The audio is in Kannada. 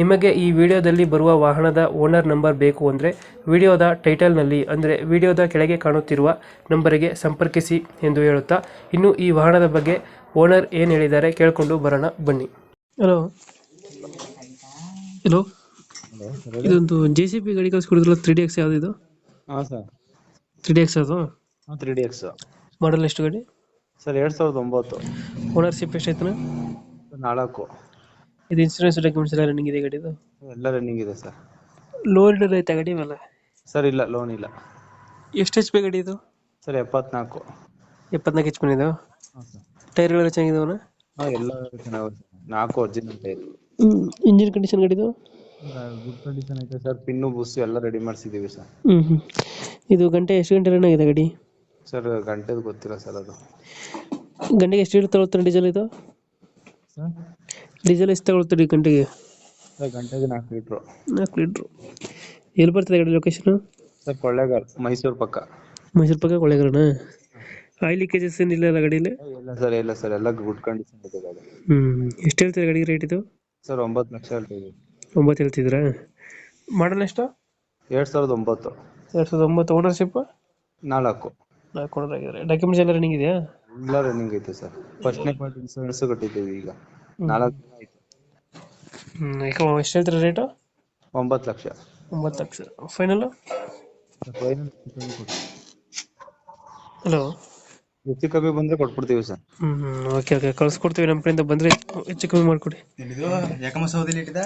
ನಿಮಗೆ ಈ ವಿಡಿಯೋದಲ್ಲಿ ಬರುವ ವಾಹನದ ಓನರ್ ನಂಬರ್ ಬೇಕು ಅಂದರೆ ವಿಡಿಯೋದ ಟೈಟಲ್ನಲ್ಲಿ ಅಂದರೆ ವಿಡಿಯೋದ ಕೆಳಗೆ ಕಾಣುತ್ತಿರುವ ನಂಬರಿಗೆ ಸಂಪರ್ಕಿಸಿ ಎಂದು ಹೇಳುತ್ತಾ ಇನ್ನು ಈ ವಾಹನದ ಬಗ್ಗೆ ಓನರ್ ಏನು ಹೇಳಿದ್ದಾರೆ ಕೇಳಿಕೊಂಡು ಬರೋಣ ಬನ್ನಿ. ಹಲೋ ಹಲೋ ಇದೊಂದು ಜೆ ಸಿ ಬಿ ಗಾಡಿ ಕಳಿಸ್ಕೊಡಿದ್ರಲ್ಲ ತ್ರೀ ಡಿ ಎಕ್ಸ್ ಯಾವುದಿದು ಹಾಂ ಸರ್. ತ್ರೀ ಡಿ ಎಕ್ಸ್ ಅದು? ಹಾಂ ತ್ರೀ ಡಿ ಎಕ್ಸ್ ಮಾಡಲ್ ಎಷ್ಟು ಗಾಡಿ? ಸರ್ ಎರಡು ಸಾವಿರದ ಒಂಬತ್ತು. ಓನರ್ಶಿಪ್ ಎಷ್ಟು ಆಯ್ತಾನ ನಾಲ್ಕು. ಇದು ಇನ್ಸೂರೆನ್ಸ್ ಡಾಕ್ಯುಮೆಂಟ್ಸ್ ಎಲ್ಲ ರನ್ನಿಂಗ್ ಇದೆ ಗಾಡಿದು ಎಲ್ಲ ರನ್ನಿಂಗ್ ಇದೆ ಸರ್ ಲೋನ್ ಐತೆ ಗಾಡಿ ಮೇಲೆ? ಸರ್ ಇಲ್ಲ ಲೋನ್ ಇಲ್ಲ. ಎಷ್ಟು ಎಚ್ ಪಿ ಗಾಡಿ ಇದು? ಸರ್ ಎಪ್ಪತ್ನಾಲ್ಕು. ಎಪ್ಪತ್ನಾಲ್ಕು ಎಚ್ ಪಿ ಇದು ಹಾಂ ಹಾಂ ಟೈರ್ಗಳೆಲ್ಲ ಚೆನ್ನಾಗಿದಾವನ ಎಲ್ಲ ಚೆನ್ನಾಗಿದೆ ನಾಲ್ಕು ಒರಿಜಿನಲ್ ಟೈರ್ ಇಂಜಿನ್ ಕಂಡೀಷನ್ ಗಾಡಿದು ಗುಡ್ ಕಂಡೀಷನ್ ಐತೆ ಸರ್ ಪಿನ್ನು ಬುಸ್ಸು ಎಲ್ಲ ರೆಡಿ ಮಾಡಿಸಿದ್ದೀವಿ ಸರ್ ಇದು ಗಂಟೆ ಎಷ್ಟು ಗಂಟೆ ರನ್ ಆಗಿದೆ ಗಾಡಿ? ಸರ್ ಗಂಟೆದು ಗೊತ್ತಿಲ್ಲ ಸರ್ ಅದು. ಗಂಟೆಗೆ ಎಷ್ಟು ಇರುತ್ತೆ ಡೀಸೆಲ್ ಇದು? ಡೀಸೆಲ್ ಎಷ್ಟು ತಗೊಳ್ತೀರಿ ಗಂಟೆಗೆ? ಸರ್ ಗಂಟೆಗೆ ನಾಲ್ಕು ಲೀಟ್ರು. ನಾಲ್ಕು ಲೀಟ್ರು. ಎಲ್ಲಿ ಬರ್ತದೆ ಗಾಡಿ ಲೊಕೇಶನ್ ಸರ್ ಕೊಳ್ಳೇಗಾಲ್ ಮೈಸೂರು ಪಕ್ಕ. ಮೈಸೂರು ಪಕ್ಕ ಕೊಳ್ಳೇಗಾರನ ಆಯಿಲ್ ಲೀಕೇಜಸ್ ಏನಿಲ್ಲ ಅಲ್ಲ ಗಾಡೀಲಿ? ಇಲ್ಲ ಸರ್ ಇಲ್ಲ ಸರ್ ಎಲ್ಲ ಗುಡ್ ಕಂಡೀಷನ್ ಇದೆ ಗಾಡಿ. ಹ್ಮ್ ಎಷ್ಟು ಹೇಳ್ತೀರಾ ಗಾಡಿಗೆ ರೇಟ್ ಇದು? ಸರ್ ಒಂಬತ್ತು ಲಕ್ಷ ಹೇಳ್ತೀವಿ. ಒಂಬತ್ತು ಹೇಳ್ತಿದ್ದೀರಾ? ಮಾಡಲ್ ಎಷ್ಟು? ಎರಡು ಸಾವಿರದ ಒಂಬತ್ತು. ಎರಡು ಸಾವಿರದ ಒಂಬತ್ತು ಓನರ್ಶಿಪ್ ನಾಲ್ಕು. ನಾಲ್ಕು ಓನರ್ ಆಗಿದ್ದಾರೆ. ಡಾಕ್ಯುಮೆಂಟ್ಸ್ ಎಲ್ಲ ರನ್ನಿಂಗ್ ಇದೆಯಾ? ಎಲ್ಲ ರನ್ನಿಂಗ್ ಐತೆ ಸರ್ ಫಸ್ಟ್ನೇ ಪಾರ್ಟ್ ಇನ್ಸೂರೆನ್ಸ್ ಕಟ್ಟಿದ್ದೀವಿ ಈಗ. ನಾಲ್ಕು ದಿನ ಆಯ್ತು. ಹ್ಮ್ ಈಗ ಎಷ್ಟು ಹೇಳ್ತೀರಾ ರೇಟು ಒಂಬತ್ತು ಲಕ್ಷ. ಒಂಬತ್ತು ಲಕ್ಷ. ಫೈನಲ್ ಹಲೋ ಹೆಚ್ಚು ಕಮ್ಮಿ ಬಂದ್ರೆ ಕೊಟ್ಬಿಡ್ತೀವಿ sir hmm hmm. Okay okay ಕಳ್ಸ್ಕೊಡ್ತೀವಿ ನಮ್ಮ ಕಡೆಯಿಂದ ಬಂದ್ರೆ ಹೆಚ್ಚು ಕಮ್ಮಿ ಮಾಡಿಕೊಡಿ. ಯಾಕಮ್ಮ ಸೌದಿಲಿ ಇಟ್ಟಿದ